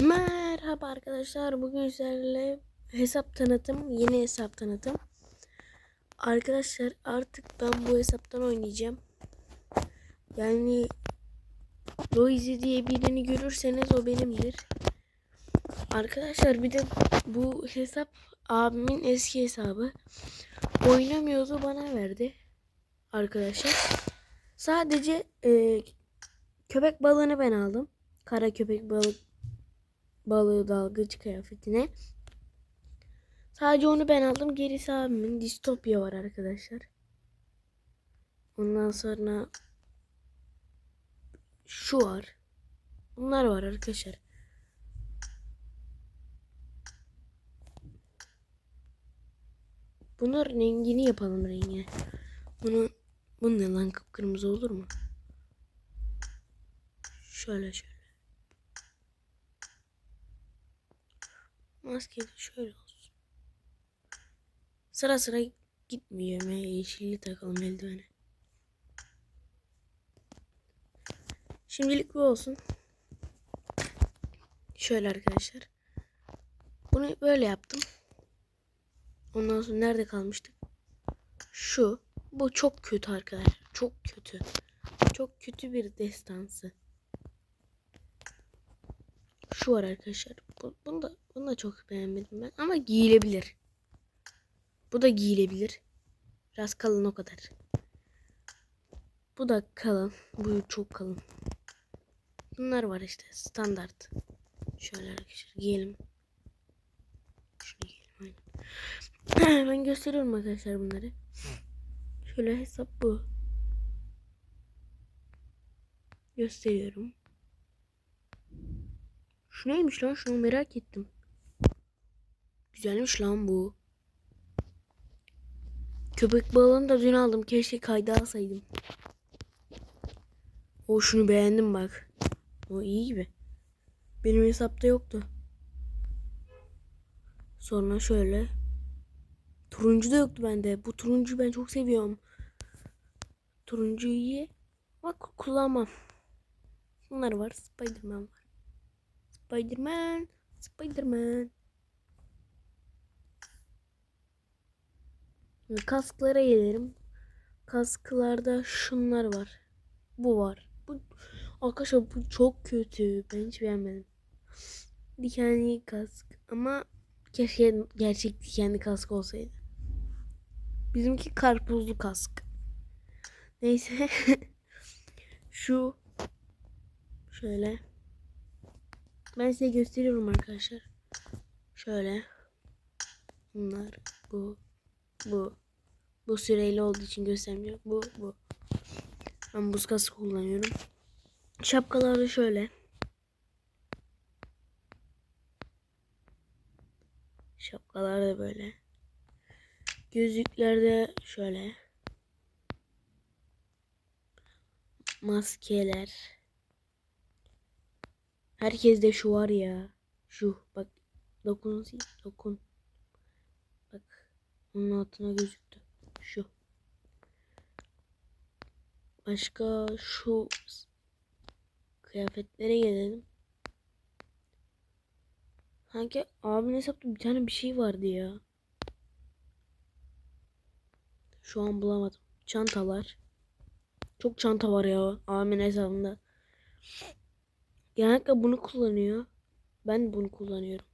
Merhaba arkadaşlar. Bugün sizlerle hesap tanıtım, yeni hesap tanıtım. Arkadaşlar artık ben bu hesaptan oynayacağım. Yani Royzi diye birini görürseniz o benimdir. Arkadaşlar bir de bu hesap abimin eski hesabı. Oynamıyordu bana verdi. Arkadaşlar. Sadece e, köpek balığını ben aldım. Kara köpek balık balığı dalgıç kıyafetine. Sadece onu ben aldım. Gerisi abimin. Distopya var arkadaşlar. Ondan sonra şu var. Bunlar var arkadaşlar. Bunun rengini yapalım rengini. Bunu bu ne lan kıpkırmızı olur mu? Şöyle şöyle. Maske de şöyle olsun. Sıra sıra gitmiyor. ya. Yeşilli takalım eldivene. Şimdilik bu olsun. Şöyle arkadaşlar. Bunu böyle yaptım. Ondan sonra nerede kalmıştık? Şu. Bu çok kötü arkadaşlar. Çok kötü. Çok kötü bir destansı. Şu var arkadaşlar. Bu, bunu da da çok beğenmedim ben. Ama giyilebilir. Bu da giyilebilir. Biraz kalın o kadar. Bu da kalın. Bu çok kalın. Bunlar var işte standart. Şöyle arkadaşlar giyelim. Şunu giyelim ben gösteriyorum arkadaşlar bunları. Şöyle hesap bu. Gösteriyorum. Şu neymiş lan? Şunu merak ettim. Güzelmiş lan bu. Köpek balığını da dün aldım. Keşke kayda alsaydım. O şunu beğendim bak. O iyi gibi. Benim hesapta yoktu. Sonra şöyle. Turuncu da yoktu bende. Bu turuncu ben çok seviyorum. Turuncu iyi. Bak kullanmam. Bunlar var. Spiderman var. Spiderman. Spiderman. Kasklara gelelim. Kasklarda şunlar var. Bu var. Bu arkadaşlar bu çok kötü. Ben hiç beğenmedim. Dikenli kask ama keşke gerçek dikenli kask olsaydı. Bizimki karpuzlu kask. Neyse. Şu şöyle ben size gösteriyorum arkadaşlar. Şöyle. Bunlar bu bu bu süreli olduğu için göstermiyor. Bu bu. Ben buz kaskı kullanıyorum. Şapkaları şöyle. Şapkalar da böyle. Gözlükler de şöyle. Maskeler. Herkes de şu var ya. Şu bak dokun dokun. Onun altına gözüktü. Şu. Başka şu kıyafetlere gelelim. Hangi abinin hesapta bir tane bir şey vardı ya. Şu an bulamadım. Çantalar. Çok çanta var ya abimin hesabında. Genellikle bunu kullanıyor. Ben bunu kullanıyorum.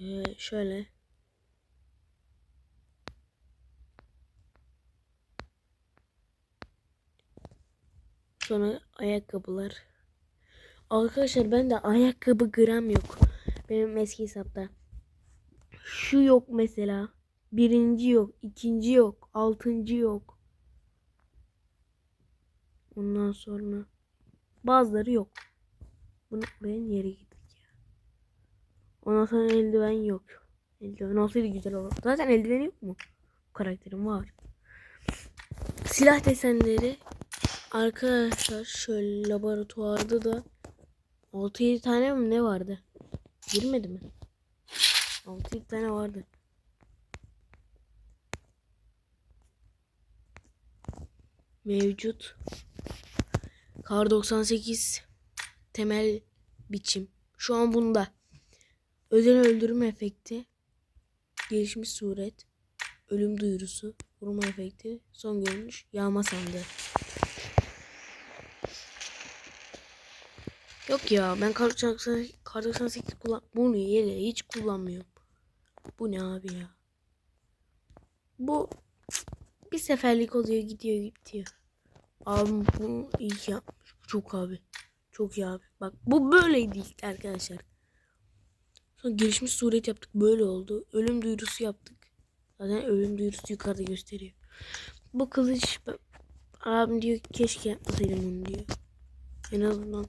Ee, şöyle. Sonra ayakkabılar. Arkadaşlar ben de ayakkabı gram yok. Benim eski hesapta. Şu yok mesela. Birinci yok. ikinci yok. Altıncı yok. Ondan sonra bazıları yok. Bunu buraya niye gittik ya? Ondan sonra eldiven yok. Eldiven olsaydı güzel olurdu. Zaten eldiveni yok mu? Karakterim var. Silah desenleri arkadaşlar şöyle laboratuvarda da 6-7 tane mi ne vardı? Girmedi mi? 6-7 tane vardı. Mevcut. Kar 98 temel biçim. Şu an bunda. Özel öldürme efekti. Gelişmiş suret. Ölüm duyurusu. Vurma efekti. Son görünüş. Yağma sandığı. Yok ya ben kar 98, kar 98 kullan bunu yere hiç kullanmıyorum. Bu ne abi ya? Bu bir seferlik oluyor gidiyor gidiyor. Abi bu iyi yapmış. Çok abi. Çok iyi abi. Bak bu böyleydi arkadaşlar. Sonra gelişmiş suret yaptık. Böyle oldu. Ölüm duyurusu yaptık. Zaten ölüm duyurusu yukarıda gösteriyor. Bu kılıç abim diyor ki keşke yapmasaydım onu diyor. En azından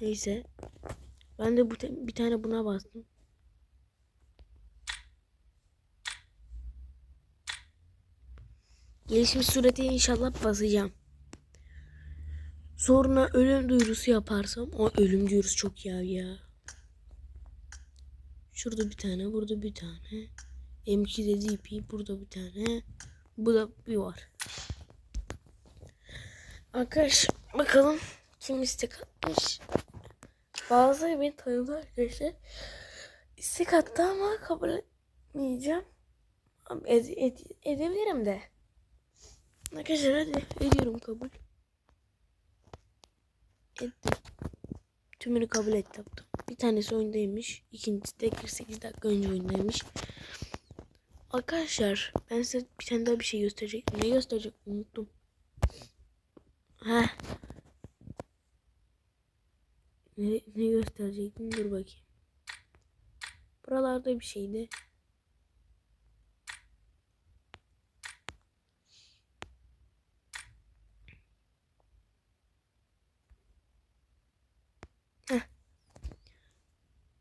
neyse. Ben de bu bir tane buna bastım. Gelişmiş sureti inşallah basacağım. Sonra ölüm duyurusu yaparsam o ölüm duyurusu çok ya ya. Şurada bir tane, burada bir tane. M2'de DP, burada bir tane. Bu da bir var. Arkadaş bakalım kim istek atmış. Bazıları beni tanıdı arkadaşlar. İstek attı ama kabul etmeyeceğim. Ed- ed- edebilirim de. Arkadaşlar hadi ediyorum kabul. Ettim. Tümünü kabul et yaptım. Bir tanesi oyundaymış. İkincisi de 48 dakika önce oyundaymış. Arkadaşlar ben size bir tane daha bir şey gösterecektim. Ne gösterecek unuttum. Heh. Ne, ne gösterecektim dur bakayım. Buralarda bir şeydi.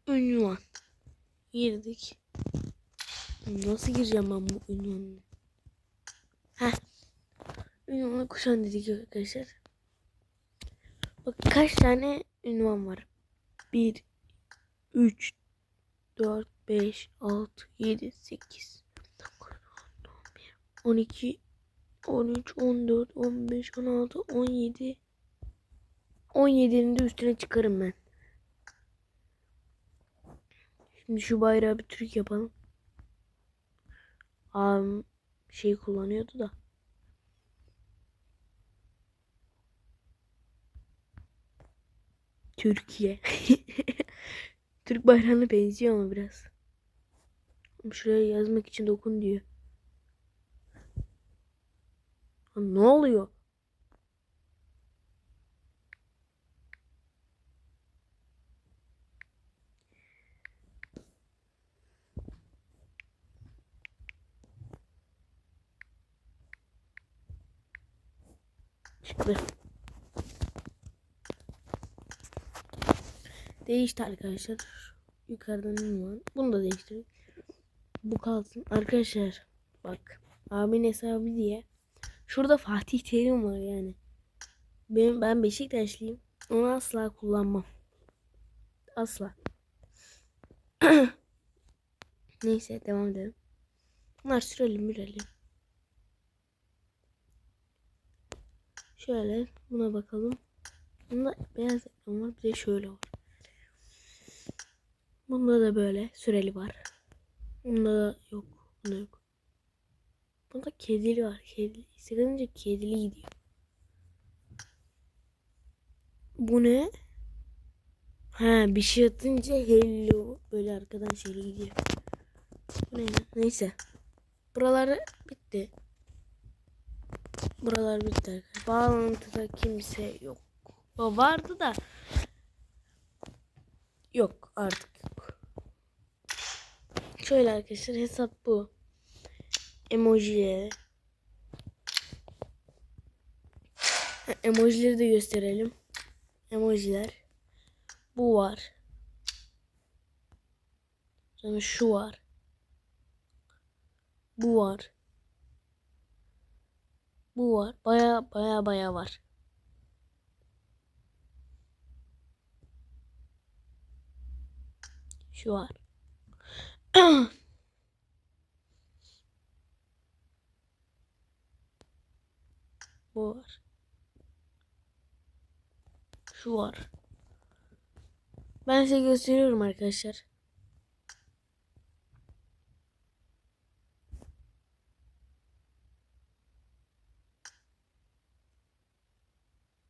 Ünvan. Girdik. Nasıl gireceğim ben bu ünvanla? Heh. Ünvanla kuşan dedik arkadaşlar. Bak kaç tane ünvan var. 1, 3, 4, 5, 6, 7, 8, 9, 10, 11, 12, 13, 14, 15, 16, 17. 17'nin de üstüne çıkarım ben. Şimdi şu bayrağı bir Türk yapalım. Abim şey kullanıyordu da. Türkiye. Türk bayrağına benziyor ama biraz. Şuraya yazmak için dokun diyor. Ne oluyor? Çıktı. Değişti arkadaşlar. Yukarıdan var? Bunu da değiştirdik. Bu kalsın. Arkadaşlar bak. Abimin hesabı diye. Şurada Fatih Terim var yani. Benim, ben Beşiktaşlıyım. Onu asla kullanmam. Asla. Neyse devam edelim. Bunlar süreli müreli. Şöyle buna bakalım. Bunda beyaz ekran var. Bir de şöyle var. Bunda da böyle süreli var. Bunda da yok. Bunda yok. Bunda kedili var. Kedili. Sıkılınca kedili gidiyor. Bu ne? Ha bir şey atınca hello böyle arkadan şeyle gidiyor. Bu ne? Neyse. Buraları bitti. Buralar bitti. Bağlantıda kimse yok. O vardı da yok artık. Şöyle arkadaşlar hesap bu. Emoji. Ha, Emojileri de gösterelim. Emojiler. Bu var. Sonra şu var. Bu var. Bu var. Baya baya baya var. Şu var. Bu var. Şu var. Ben size gösteriyorum arkadaşlar.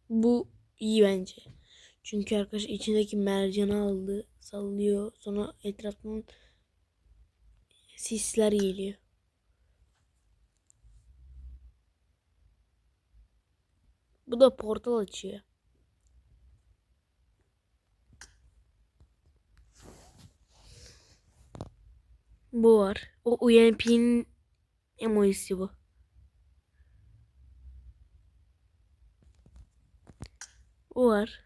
Bu iyi bence. Çünkü arkadaşlar içindeki mercanı aldı, sallıyor. Sonra etrafından sisler geliyor. Bu da portal açıyor. Bu var. O UMP'nin emojisi bu. O var.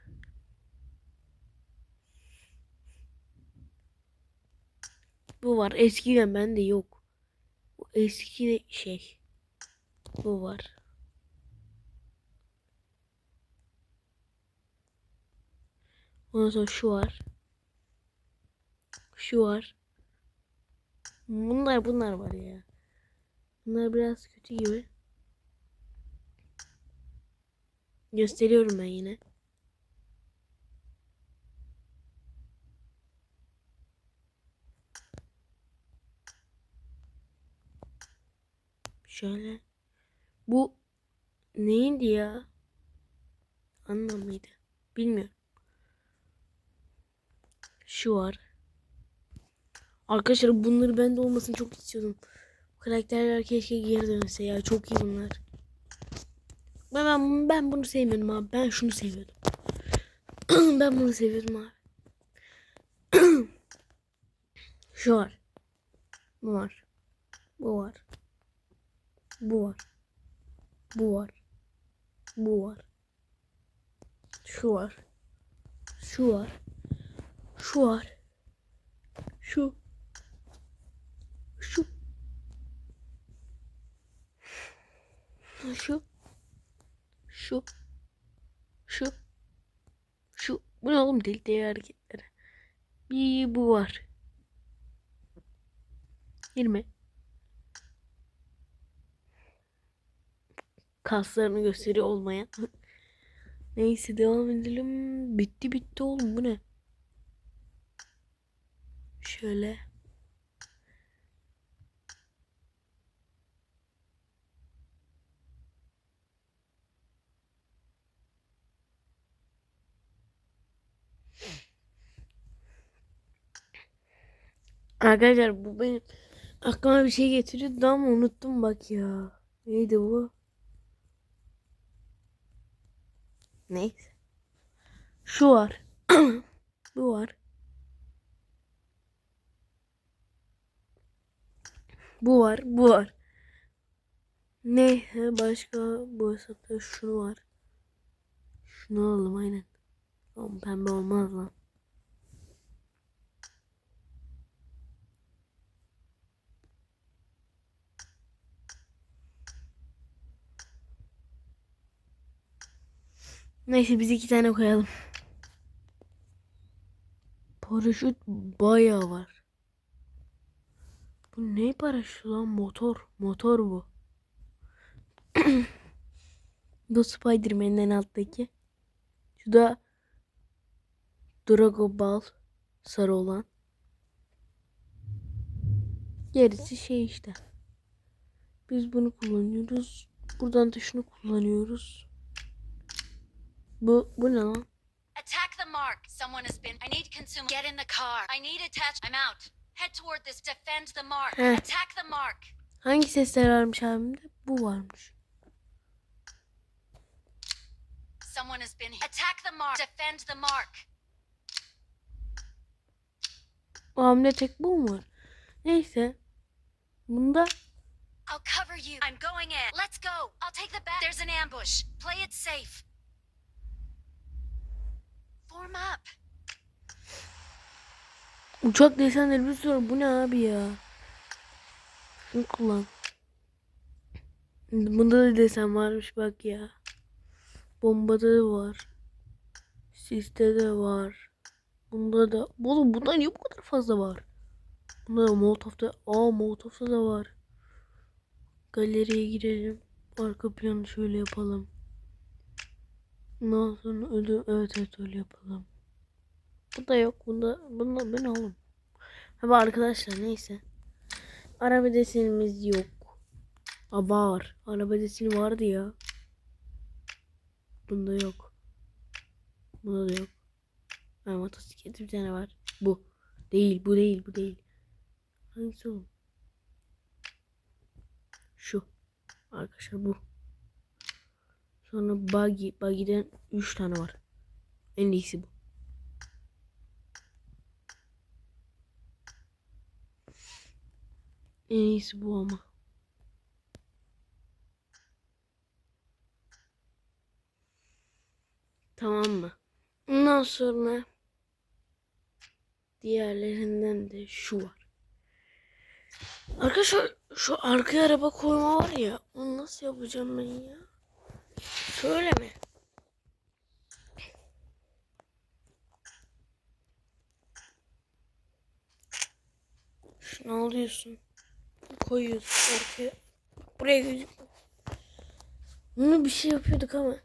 Bu var. Eskiden bende yok. Bu eski şey. Bu var. Ondan sonra şu var. Şu var. Bunlar bunlar var ya. Bunlar biraz kötü gibi. Gösteriyorum ben yine. Şöyle. Bu neydi ya? Anlamıydı. Bilmiyorum. Şu var. Arkadaşlar bunları bende olmasını çok istiyordum. Karakterler keşke geri dönse ya. Çok iyi bunlar. Ben, ben, ben bunu sevmiyordum abi. Ben şunu seviyordum. ben bunu seviyordum abi. Şu var. Bu var. Bu var. Bu var. Bu var. Bu var. Şu var. Şu var. Şu var. Şu. Şu. Şu. Şu. Şu. Şu. Bu ne oğlum deli deli hareketleri. Bir bu var. 20. Kaslarını gösteriyor olmayan. Neyse devam edelim. Bitti bitti oğlum bu ne? Şöyle. Arkadaşlar bu benim aklıma bir şey getiriyordu ama unuttum bak ya. Neydi bu? Neyse. Şu var. bu var. Bu var, bu var. Neyse başka bu hesapta şunu var. Şunu alalım aynen. Ama pembe olmaz lan. Neyse biz iki tane koyalım. Paraşüt bayağı var. Bu ne paraşütü lan? Motor. Motor bu. bu Spider-Man'in en alttaki. Şu da Drago Ball. Sarı olan. Gerisi şey işte. Biz bunu kullanıyoruz. Buradan da şunu kullanıyoruz. Bu, bu ne lan? Attack the mark. Someone has been. I need consume. Get in the car. I need attach. I'm out. Head toward this. Defend the mark. Heh. Attack the mark. Hangi sesler varmış abimde? Bu varmış. Someone has been. Attack the mark. Defend the mark. O hamle tek bu mu var? Neyse. Bunda I'll cover you. I'm going in. Let's go. I'll take the back. There's an ambush. Play it safe. Uçak desenleri bir sürü. Bu ne abi ya? Şunu kullan. Bunda da desen varmış bak ya. Bombada da var. Siste de var. Bunda da. Oğlum bunda niye bu kadar fazla var? Bunda da Molotov'da. Aa Molotov'da da var. Galeriye girelim. Arka planı şöyle yapalım. Ondan sonra öyle evet evet öyle yapalım. Bu da yok. Bunda, bunda ben oğlum. Bu arkadaşlar neyse. Araba desenimiz yok. Aa var. Araba deseni vardı ya. Bunda yok. Bunda da yok. Ha motosiklet bir tane var. Bu. Değil bu değil bu değil. Hangisi o? Şu. Arkadaşlar bu. Sonra buggy. Buggy'den 3 tane var. En iyisi bu. En iyisi bu ama. Tamam mı? Ondan sonra diğerlerinden de şu var. Arkadaşlar şu arkaya araba koyma var ya onu nasıl yapacağım ben ya? Şöyle mi? Şunu alıyorsun. Koyuyorsun arkaya. Buraya gözüküyor. Bunu bir şey yapıyorduk ama.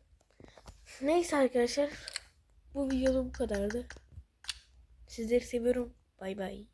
Neyse arkadaşlar. Bu videoda bu kadardı. Sizleri seviyorum. Bay bay.